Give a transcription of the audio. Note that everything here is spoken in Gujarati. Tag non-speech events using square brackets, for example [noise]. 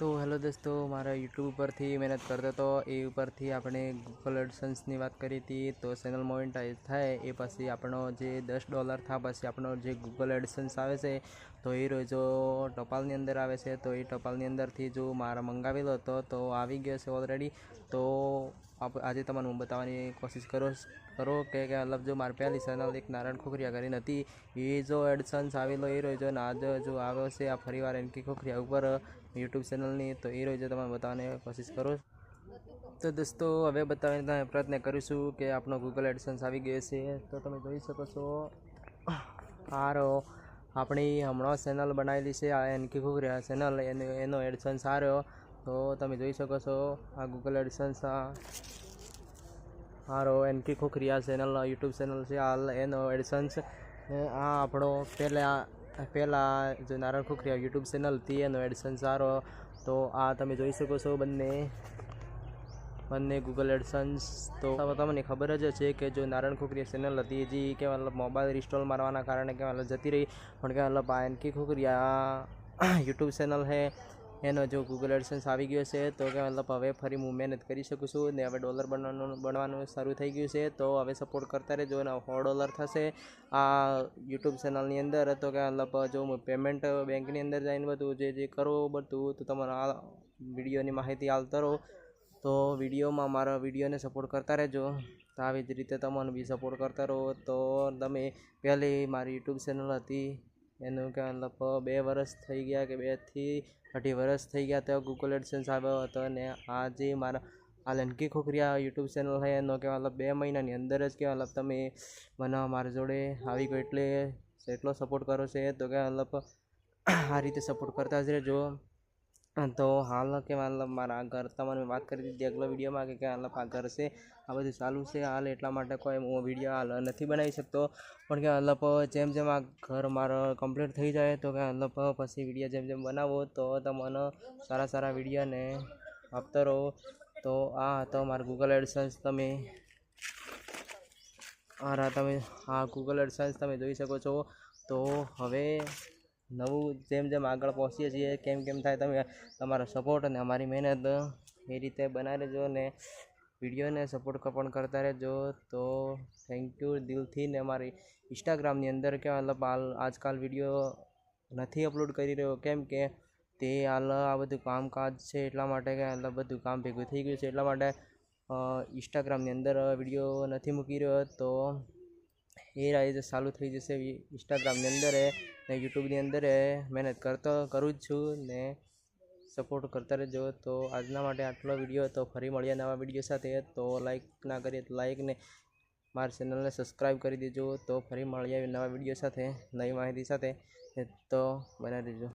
તો હેલો દોસ્તો, મારા યુટ્યુબ ઉપરથી મહેનત કરતો હતો એ ઉપરથી આપણે ગૂગલ એડસન્સની વાત કરી હતી, તો ચેનલ મોનિટાઈઝ થાય, એ પછી આપણો જે દસ ડોલર થાય પછી આપણો જે ગૂગલ એડસન્સ આવે છે, તો એ રોજો ટપાલની અંદર આવે છે, તો એ ટપાલની અંદરથી જો મારા મંગાવેલો હતો, તો આવી ગયો છે ઓલરેડી તો આજે તમારું હું બતાવવાની કોશિશ કરો કરો કે મતલબ જો મારી પહેલી ચેનલ એક નારાયણ ખોખરિયા કરીને હતી, એ જો એડસન્સ આવેલો, એ રહ્યો અને આજે જો આવ્યો છે આ ફરીવાર એનકી ખોખરિયા ઉપર, યુટ્યુબ ચેનલની, તો એ રહ્યો તમે બતાવવાની કોશિશ કરો. તો દોસ્તો, હવે બતાવીને પ્રયત્ન કરીશું કે આપણો ગૂગલ એડસન્સ આવી ગયો છે. તો તમે જોઈ શકો છો આરો આપણી હમણાં ચેનલ બનાવેલી છે, આ એનકી ખોખરિયા ચેનલ, એનો એનો એડસન્સ આવ્યો તો તમે જોઈ શકો છો, આ ગૂગલ એડસન્સ આ હારો એનકી ખોખરિયા ચેનલ યુટ્યુબ ચેનલ છે હાલ એનો એડિસન્સ આ આપણો પહેલાં પહેલાં જે નારાયણ ખોખરિયા યુટ્યુબ ચેનલ હતી એનો એડિસન્સ સારો તો આ તમે જોઈ શકો છો બંને બંને ગૂગલ એડસન્સ તો તમને ખબર જ છે કે જો નારાયણ ખોખરિયા ચેનલ હતી જે કે મતલબ મોબાઈલ રિસ્ટોલ મારવાના કારણે કે મતલબ જતી રહી. પણ કે મતલબ આ એનકી ખોખરિયા [coughs] યુટ્યુબ ચેનલ છે. એનો જો ગૂગલ એડસન્સ આવી ગયો છે, તો કે મતલબ હવે ફરી હું મહેનત કરી શકું છું ને હવે ડોલર બનવાનું બનવાનું શરૂ થઈ ગયું છે, તો હવે સપોર્ટ કરતા રહેજો અને સો ડોલર થશે આ યુટ્યુબ ચેનલની અંદર. તો કે મતલબ જો હું પેમેન્ટ બેંકની અંદર જઈને બધું જે જે કરવું બધું, તો તમારે આ વિડીયોની માહિતી હાલતા રહો તો વિડીયોમાં મારા વિડીયોને સપોર્ટ કરતા રહેજો. તો આવી જ રીતે તમને બી સપોર્ટ કરતા રહો. તો તમે પહેલી મારી યુટ્યુબ ચેનલ હતી એનું કે મતલબ બે વર્ષ થઈ ગયા કે બેથી અઢી વર્ષ થઈ ગયા તો ગૂગલ એડસન્સ આવ્યો હતો અને જે મારા, આ લનકી ખોખરિયા યુટ્યુબ ચેનલ છે એનો કે મતલબ બે મહિનાની અંદર જ કે મતલબ તમે મને મારા જોડે આવી ગયો એટલે એટલો સપોર્ટ કરો છે તો કે મતલબ આ રીતે સપોર્ટ કરતા જ રહેજો. તો હાલ કે મતલબ મારા ઘર તમને વાત કરી દીધી આગલા વિડીયોમાં કે મતલબ આ ઘર છે, આ બધું ચાલુ છે, હાલ એટલા માટે કોઈ હું વીડિયો હાલ નથી બનાવી શકતો. પણ કે મતલબ જેમ જેમ આ ઘર મારો કમ્પ્લીટ થઈ જાય તો કે મતલબ પછી વીડિયો જેમ જેમ બનાવો તો તમને સારા સારા વિડીયોને આપતા રહો. તો આ હતો મારો ગૂગલ એડસન્સ તમે. આ તમે, આ ગૂગલ એડસન્સ તમે જોઈ શકો છો. તો હવે નવું જેમ જેમ આગળ પહોંચીએ છીએ, કેમ કેમ થાય તમે તમારો સપોર્ટ અને અમારી મહેનત એ રીતે બનાવી રહેજો ને વિડીયોને સપોર્ટ પણ કરતા રહેજો. તો થેન્ક યુ દિલથી ને અમારી ઇન્સ્ટાગ્રામની અંદર કે મતલબ હાલ આજકાલ વીડિયો નથી અપલોડ કરી રહ્યો. કેમ કે તે હાલ આ બધું કામકાજ છે એટલા માટે કે મતલબ બધું કામ ભેગું થઈ ગયું છે એટલા માટે ઇન્સ્ટાગ્રામની અંદર વીડિયો નથી મૂકી રહ્યો. તો એ રાઈઝ ચાલુ થઈ જશે. ઇન્સ્ટાગ્રામની અંદર ને યુટ્યુબની અંદર મહેનત કરતો, કરું જ છું ને સપોર્ટ કરતા રહેજો. તો આજના માટે આટલો વીડિયો તો ફરી મળીએ નવા વીડિયો સાથે. તો લાઈક ના કરીએ તો લાઈક ને મારી ચેનલને સબસ્ક્રાઈબ કરી દેજો. તો ફરી મળીએ નવા વીડિયો સાથે, નવી માહિતી સાથે. તો બનાવી દેજો